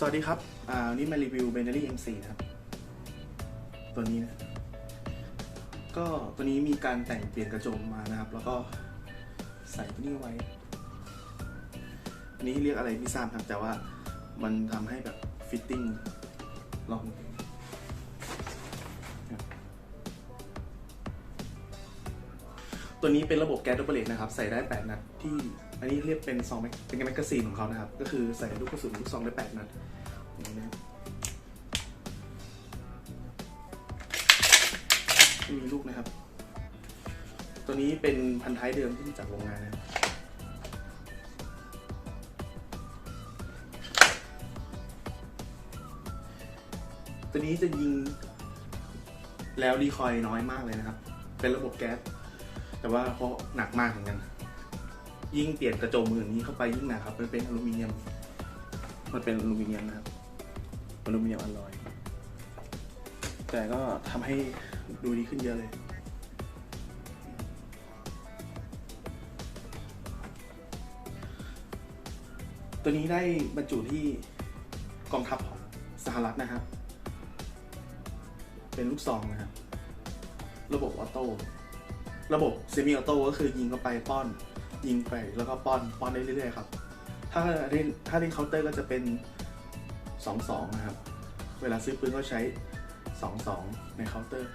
สวัสดีครับ อ่าวันนี้มารีวิว b e n เ l y M4 นะครับ ตัวนี้นะ ก็ตัวนี้มีการแต่งเปลี่ยนกระจกมานะครับ แล้วก็ใส่ตัวนี้ไว้ อันนี้เรียกอะไรไม่ทราบครับ แต่ว่ามันทำให้แบบฟิตติ้งลอง ตัวนี้เป็นระบบแก๊สดับเบิลเลนะครับ ใส่ได้ 8 นัดที่อันนี้เรียกเป็นซองเป็นแมกกาซีนของเขานะครับ ก็คือใส่ลูกกระสุนลูกซองได้ 8 นัด ไม่มีลูกนะครับ ตัวนี้เป็นพันท้ายเดิมที่มาจากโรงงานนะครับตัวนี้จะยิงแล้วรีคอยน้อยมากเลยนะครับ เป็นระบบแก๊ส แต่ว่าเพราะหนักมากเหมือนกัน ยิ่งเปลี่ยนกระโจกมืออย่างนี้เข้าไปยิ่งหนักครับ มันเป็นอลูมิเนียม มันเป็นอลูมิเนียมนะครับ อลูมิเนียมอลลอย แต่ก็ทำให้ดูดีขึ้นเยอะเลย ตัวนี้ได้บรรจุที่กองทัพของสหรัฐนะครับ เป็นลูกซองนะครับ ระบบออโต้ ระบบเซมิออโต้ก็คือยิงเข้าไปป้อน ยิงไปแล้วก็ป้อนป้อนได้เรื่อยๆครับ ถ้าเล่นถ้าเล่นเคาน์เตอร์ก็จะเป็น สองสองนะครับ เวลาซื้อปืนก็ใช้สองสองในเคาน์เตอร์